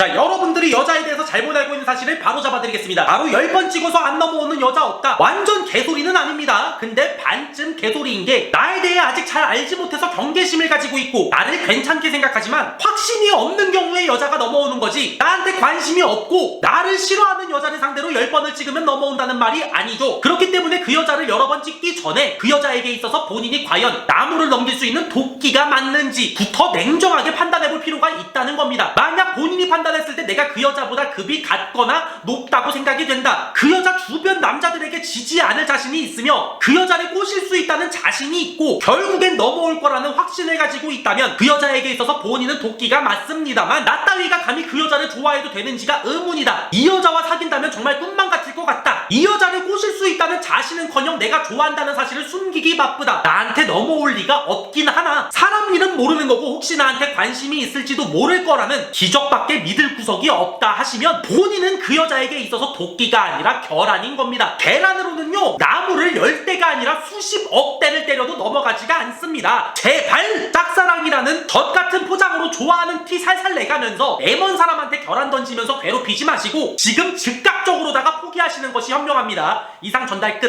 자, 여러분들이 여자에 대해서 잘못 알고 있는 사실을 바로 잡아드리겠습니다. 바로 10번 찍어서 안 넘어오는 여자 없다. 완전 개소리는 아닙니다. 근데 반쯤 개소리인 게 나에 대해 아직 잘 알지 못해서 경계심을 가지고 있고 나를 괜찮게 생각하지만 확신이 없는 경우에 여자가 넘어오는 거지. 나한테 관심이 없고 나를 싫어하는 여자를 상대로 10번을 찍으면 넘어온다는 말이 아니죠. 그렇기 때문에 그 여자를 여러 번 찍기 전에 그 여자에게 있어서 본인이 과연 나무를 넘길 수 있는 도끼가 맞는지부터 냉정하게 판단해 볼 필요가 있다는 겁니다. 만약 본인이 판단했을 때 내가 그 여자보다 급이 같거나 높다고 생각이 된다. 그 여자 주변 남자들에게 지지 않을 자신이 있으며 그 여자를 꼬실 수 있다는 자신이 있고 결국엔 넘어올 거라는 확신을 가지고 있다면 그 여자에게 있어서 본인은 도끼가 맞습니다만 나 따위가 감히 그 여자를 좋아해도 되는지가 의문이다. 이 여자와 사귄다면 정말 꿈 자신은커녕 내가 좋아한다는 사실을 숨기기 바쁘다. 나한테 넘어올 리가 없긴 하나 사람 일은 모르는 거고 혹시 나한테 관심이 있을지도 모를 거라는 기적밖에 믿을 구석이 없다 하시면 본인은 그 여자에게 있어서 도끼가 아니라 결안인 겁니다. 계란으로는요 나무를 열 대가 아니라 수십억 대를 때려도 넘어가지가 않습니다. 제발 짝사랑이라는 덧 같은 포장으로 좋아하는 티 살살 내가면서 애먼 사람한테 결안 던지면서 괴롭히지 마시고 지금 즉각적으로다가 포기하시는 것이 현명합니다. 이상 전달 끝.